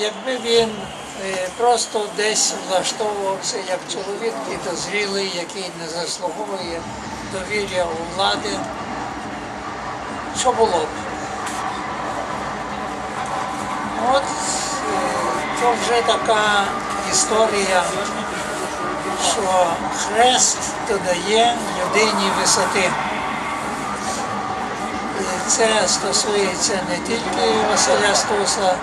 Якби він е, просто десь влаштовувався як чоловік підозрілий, який не заслуговує довір'я у влади, що було б? От е, то вже така історія, що хрест додає людині висоти. Це стосується не тільки Василя Стуса,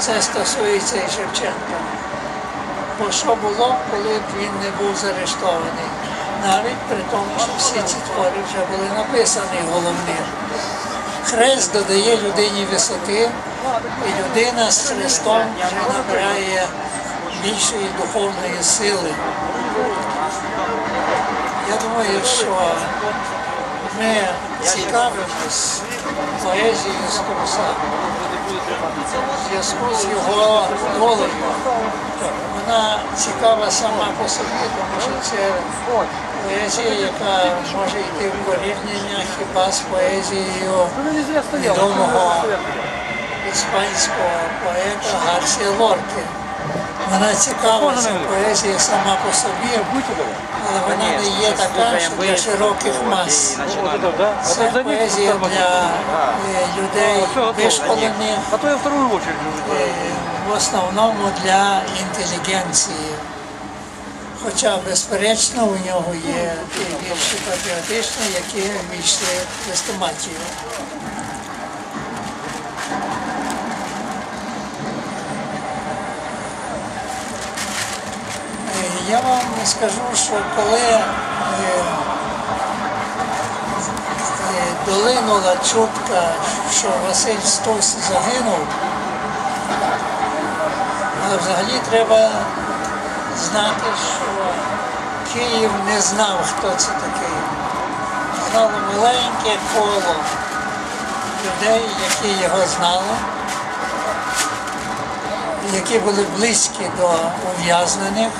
це стосується і Шевченка. Бо що було, коли б він не був заарештований? Навіть при тому, що всі ці твори вже були написані головні. Хрест додає людині висоти, і людина з хрестом вже набирає більшої духовної сили. Я думаю, що ми цікавимось поезією з Стуса в зв'язку з його долею. Вона цікава сама по собі, тому що це поезія, яка може йти в порівняння хіба з поезією відомого іспанського поета Гарсія Лорки. Вона цікава, ця поезія сама по собі, але вона не є така, що для широких мас. Це поезія для е, людей вишколених, А то я вторую очередь уже. е, в основному для інтелігенції. Хоча, безперечно, у нього є і вірші патріотичні, які війшли в хрестоматію. Е, Я вам скажу, що коли е, е, долинула чутка, що Василь Стус загинув, взагалі треба знати, що Київ не знав, хто це такий. Знало маленьке коло людей, які його знали, які були близькі до ув'язнених.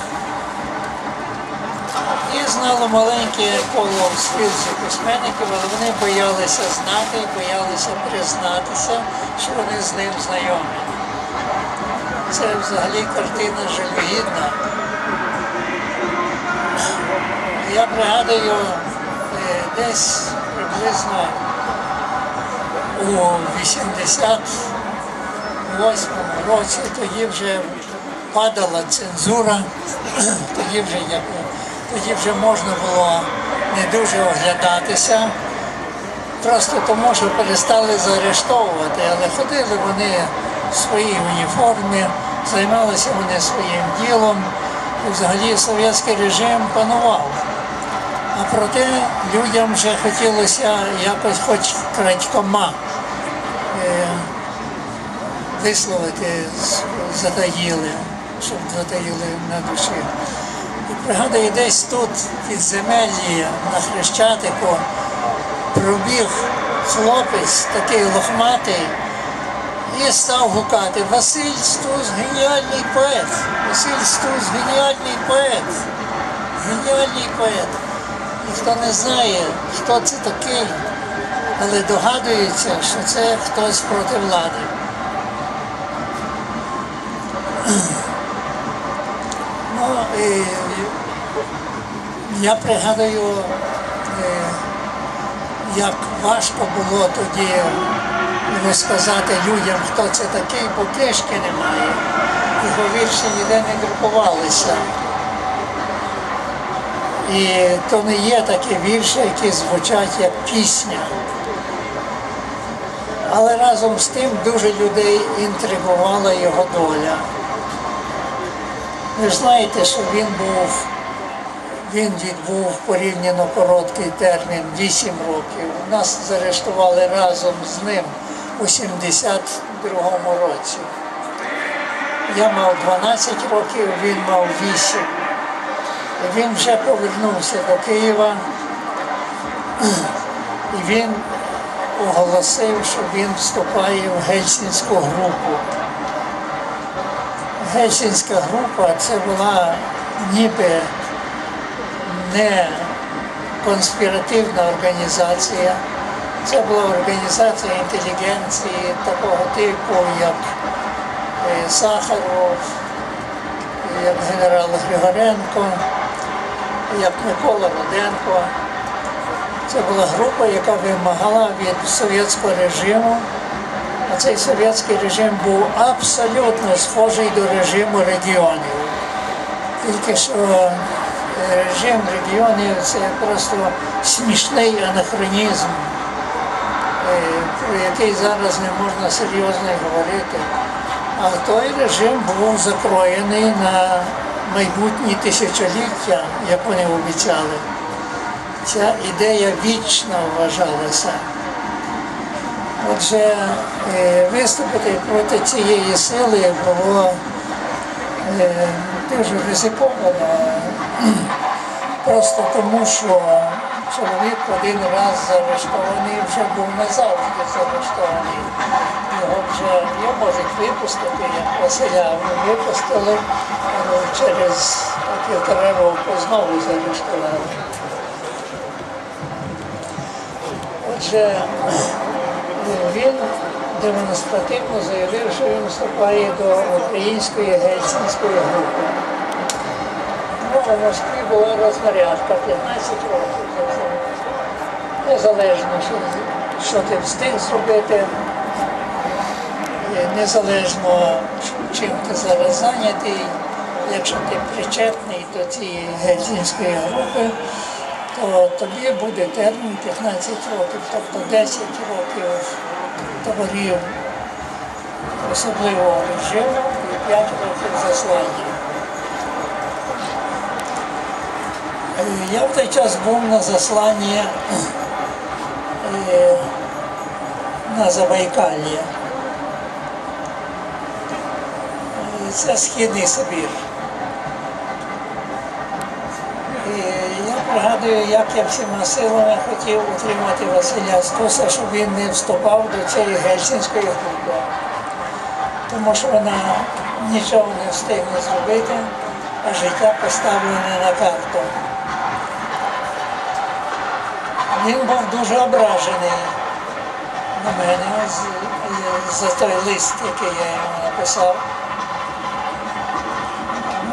І знало маленьке коло спілці письменників, але вони боялися знати, боялися признатися, що вони з ним знайомі. Це взагалі картина жалюгідна. Я пригадую е, десь приблизно у 88 році, тоді вже падала цензура, тоді вже, як, тоді вже можна було не дуже оглядатися. Просто тому, що перестали заарештовувати, але ходили вони в своїй уніформі, займалися вони своїм ділом, і взагалі совєтський режим панував. А проте людям вже хотілося якось хоч крадькома е, висловити затаїли, щоб затаїли на душі. Пригадую, десь тут, в підземеллі на Хрещатику, пробіг хлопець, такий лохматий, і став гукати Василь Стус геніальний поет. Василь Стус геніальний поет. Геніальний поет. Ніхто не знає, хто це такий, але догадується, що це хтось проти влади. Ну, і я пригадую, е, як важко було тоді розказати людям, хто це такий, бо книжки немає. Його вірші ніде не друкувалися. І то не є такі вірші, які звучать як пісня. Але разом з тим дуже людей інтригувала його доля. Ви знаєте, що він був, він відбув порівняно короткий термін 8 років. Нас заарештували разом з ним у 72-му році. Я мав 12 років, він мав 8. І Він вже повернувся до Києва, і він оголосив, що він вступає в гельсінську групу. Гельсінська група це була ніби не конспіративна організація, це була організація інтелігенції такого типу, як е, Сахаров, як генерал Григоренко, як Микола Руденко. Це була група, яка вимагала від совєтського режиму. А цей совєтський режим був абсолютно схожий до режиму регіонів. Тільки що режим регіонів це просто смішний анахронізм, е, про який зараз не можна серйозно говорити. А той режим був закроєний на майбутні тисячоліття, як вони обіцяли. Ця ідея вічно вважалася. Отже, е, виступити проти цієї сили було дуже ризиковано. Просто тому, що чоловік один раз заарештований вже був назавжди заарештований. Його вже його можуть випустити, як Василя випустили, але через півтора року знову заарештували. Отже, він демонстративно заявив, що він вступає до української гельсінської групи. Ну, а Москві була рознарядка 15 років. Незалежно, що, що ти встиг зробити, незалежно чим ти зараз зайнятий, якщо ти причетний до цієї гельсінської групи, то тобі буде термін 15 років, тобто 10 років товарів особливого режиму і 5 років заслання. Е, Я в той час був на засланні е, на Забайкальї. Е, Це Східний Сибір. І я пригадую, як я всіма силами хотів утримати Василя Стуса, щоб він не вступав до цієї гельсінської групи. Тому що вона нічого не встигне зробити, а життя поставлене на карту. Він був дуже ображений на мене за той лист, який я йому написав.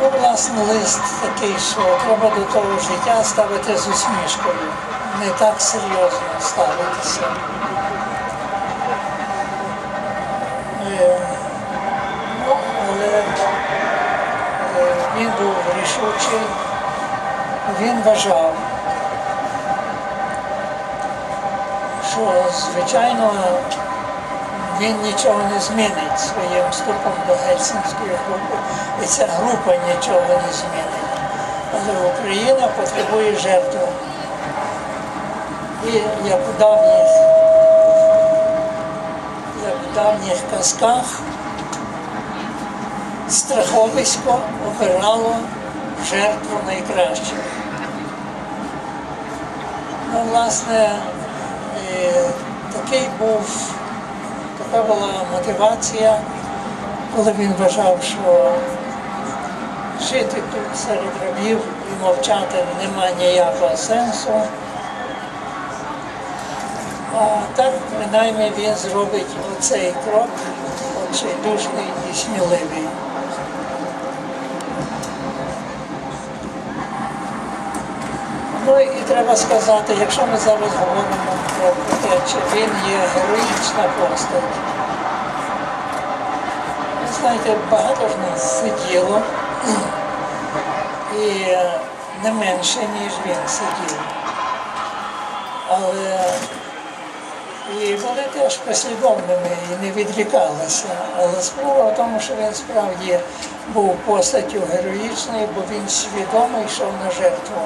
Ну, власне, лист такий, що треба до того життя ставити з усмішкою, не так серйозно ставитися. Е, Ну, але е, він був рішучий, він вважав, що, звичайно, він нічого не змінить своїм вступом до Гельсінської групи, і ця група нічого не змінить. Але Україна потребує жертви. І як у давніх, як у давніх казках, страховисько обирало жертву найкраще. Ну, власне, такий був, така була мотивація, коли він вважав, що жити тут серед рабів і мовчати немає ніякого сенсу. А так, принаймні, він зробить оцей крок, отчайдушний і сміливий. Ну і треба сказати, якщо ми зараз говоримо про те, чи він є героїчна постать. Знаєте, багато ж нас сиділо і не менше, ніж він сидів. Але і були теж послідовними і не відрікалися. Але справа в тому, що він справді був постаттю героїчною, бо він свідомо йшов на жертву.